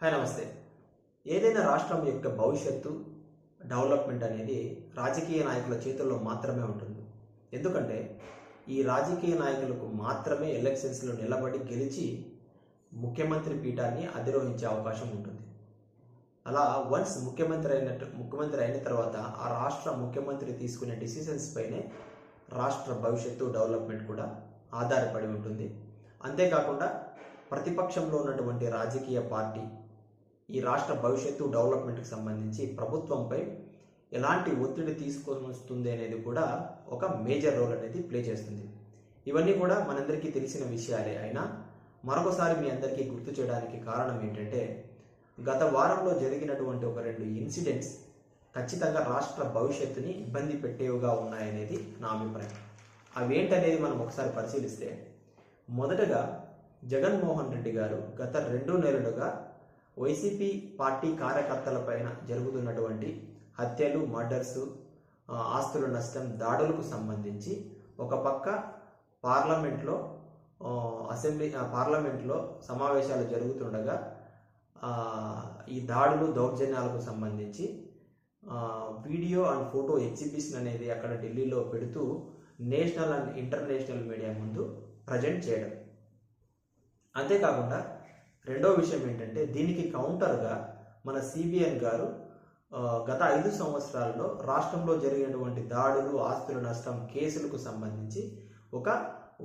Hi నమస్తే. ఏదైనా రాష్ట్రం యొక్క భవిష్యత్తు డెవలప్మెంట్ అనేది రాజకీయ నాయకుల చేతుల్లో మాత్రమే ఉంటుంది. ఎందుకంటే ఈ రాజకీయ నాయకులకు మాత్రమే ఎలక్షన్స్లో నిలబడి గెలిచి ముఖ్యమంత్రి పీఠాన్ని అధిరోహించే అవకాశం ఉంటుంది. అలా వన్స్ ముఖ్యమంత్రి అయినట్టు ముఖ్యమంత్రి అయిన తర్వాత ఆ రాష్ట్ర ముఖ్యమంత్రి తీసుకునే డిసిషన్స్ పైనే రాష్ట్ర భవిష్యత్తు డెవలప్మెంట్ కూడా ఆధారపడి ఉంటుంది. అంతేకాకుండా ప్రతిపక్షంలో ఉన్నటువంటి రాజకీయ పార్టీ ఈ రాష్ట్ర భవిష్యత్తు డెవలప్మెంట్కి సంబంధించి ప్రభుత్వంపై ఎలాంటి ఒత్తిడి తీసుకొని వస్తుంది అనేది కూడా ఒక మేజర్ రోల్ అనేది ప్లే చేస్తుంది. ఇవన్నీ కూడా మనందరికీ తెలిసిన విషయాలే. అయినా మరొకసారి మీ అందరికీ గుర్తు చేయడానికి కారణం ఏంటంటే గత వారంలో జరిగినటువంటి ఒక రెండు ఇన్సిడెంట్స్ ఖచ్చితంగా రాష్ట్ర భవిష్యత్తుని ఇబ్బంది పెట్టేవిగా ఉన్నాయనేది నా అభిప్రాయం. అవేంటనేది మనం ఒకసారి పరిశీలిస్తే మొదటగా జగన్మోహన్ రెడ్డి గారు గత రెండు నెలలుగా వైసీపీ పార్టీ కార్యకర్తల పైన జరుగుతున్నటువంటి హత్యలు మర్డర్స్ ఆస్తుల నష్టం దాడులకు సంబంధించి ఒక పక్క పార్లమెంట్లో అసెంబ్లీ ఆ, పార్లమెంట్లో సమావేశాలు జరుగుతుండగా ఈ దాడులు దౌర్జన్యాలకు సంబంధించి వీడియో అండ్ ఫోటో ఎగ్జిబిషన్ అనేది అక్కడ ఢిల్లీలో పెడుతూ నేషనల్ అండ్ ఇంటర్నేషనల్ మీడియా ముందు ప్రజెంట్ చేయడం. అంతేకాకుండా రెండో విషయం ఏంటంటే దీనికి కౌంటర్గా మన సిబిఎన్ గారు గత ఐదు సంవత్సరాల్లో రాష్ట్రంలో జరిగినటువంటి దాడులు ఆస్తుల నష్టం కేసులకు సంబంధించి ఒక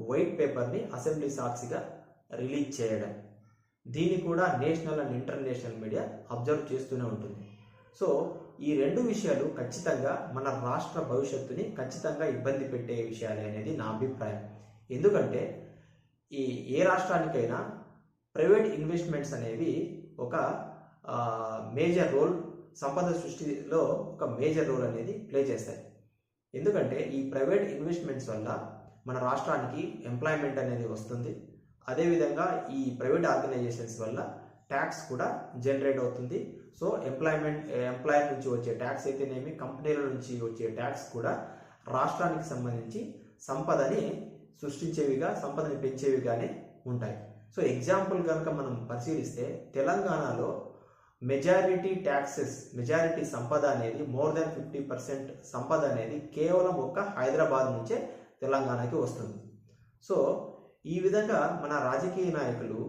వైట్ పేపర్ని అసెంబ్లీ సాక్షిగా రిలీజ్ చేయడం. దీన్ని కూడా national and international media observe చేస్తూనే ఉంటుంది. సో ఈ రెండు విషయాలు ఖచ్చితంగా మన రాష్ట్ర భవిష్యత్తుని ఖచ్చితంగా ఇబ్బంది పెట్టే విషయాలే అనేది నా అభిప్రాయం. ఎందుకంటే ఈ ఏ రాష్ట్రానికైనా ప్రైవేట్ ఇన్వెస్ట్మెంట్స్ అనేవి ఒక మేజర్ రోల్ సంపద సృష్టిలో ఒక మేజర్ రోల్ అనేది ప్లే చేస్తాయి. ఎందుకంటే ఈ ప్రైవేట్ ఇన్వెస్ట్మెంట్స్ వల్ల మన రాష్ట్రానికి ఎంప్లాయ్మెంట్ అనేది వస్తుంది. అదేవిధంగా ఈ ప్రైవేట్ ఆర్గనైజేషన్స్ వల్ల ట్యాక్స్ కూడా జనరేట్ అవుతుంది. సో ఎంప్లాయ్మెంట్ ఎంప్లాయర్ నుంచి వచ్చే ట్యాక్స్ అయితేనేమి కంపెనీల నుంచి వచ్చే ట్యాక్స్ కూడా రాష్ట్రానికి సంబంధించి సంపదని సృష్టించేవిగా సంపదని పెంచేవిగానే ఉంటాయి. సో ఎగ్జాంపుల్ కనుక మనం పరిశీలిస్తే తెలంగాణలో మెజారిటీ ట్యాక్సెస్ మెజారిటీ సంపద అనేది మోర్ దాన్ ఫిఫ్టీ పర్సెంట్ సంపద అనేది కేవలం ఒక్క హైదరాబాద్ నుంచే తెలంగాణకి వస్తుంది. సో ఈ విధంగా మన రాజకీయ నాయకులు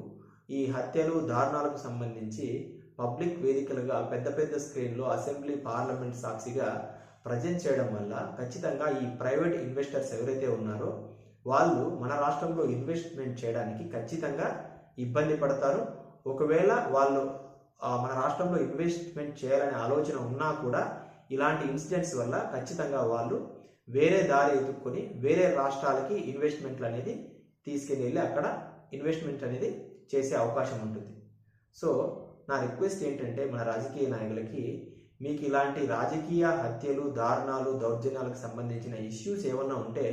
ఈ హత్యలు దారుణాలకు సంబంధించి పబ్లిక్ వేదికలుగా పెద్ద పెద్ద స్క్రీన్లో అసెంబ్లీ పార్లమెంట్ సాక్షిగా ప్రజెంట్ చేయడం వల్ల ఖచ్చితంగా ఈ ప్రైవేట్ ఇన్వెస్టర్స్ ఎవరైతే ఉన్నారో వాళ్ళు మన రాష్ట్రంలో ఇన్వెస్ట్మెంట్ చేయడానికి ఖచ్చితంగా ఇబ్బంది పడతారు. ఒకవేళ వాళ్ళు మన రాష్ట్రంలో ఇన్వెస్ట్మెంట్ చేయాలనే ఆలోచన ఉన్నా కూడా ఇలాంటి ఇన్సిడెంట్స్ వల్ల ఖచ్చితంగా వాళ్ళు వేరే దారి ఎదుర్కొని వేరే రాష్ట్రాలకి ఇన్వెస్ట్మెంట్లు అనేది తీసుకెళ్ళి వెళ్ళి అక్కడ ఇన్వెస్ట్మెంట్ అనేది చేసే అవకాశం ఉంటుంది. సో నా రిక్వెస్ట్ ఏంటంటే మన రాజకీయ నాయకులకి మీకు ఇలాంటి రాజకీయ హత్యలు దారుణాలు దౌర్జన్యాలకు సంబంధించిన ఇష్యూస్ ఏమన్నా ఉంటే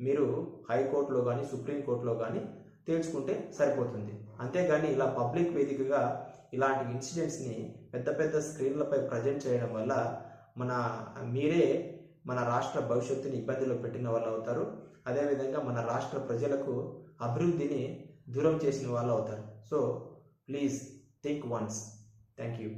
మీరు హైకోర్టులో కానీ సుప్రీంకోర్టులో కానీ తేల్చుకుంటే సరిపోతుంది. అంతేగాని ఇలా పబ్లిక్ వేదికగా ఇలాంటి ఇన్సిడెంట్స్ని పెద్ద పెద్ద స్క్రీన్లపై ప్రజెంట్ చేయడం వల్ల మన మీరే మన రాష్ట్ర భవిష్యత్తుని ఇబ్బందిలో పెట్టిన వాళ్ళు అవుతారు. అదేవిధంగా మన రాష్ట్ర ప్రజలకు అభివృద్ధిని దూరం చేసిన వాళ్ళు అవుతారు. So please think once. Thank you.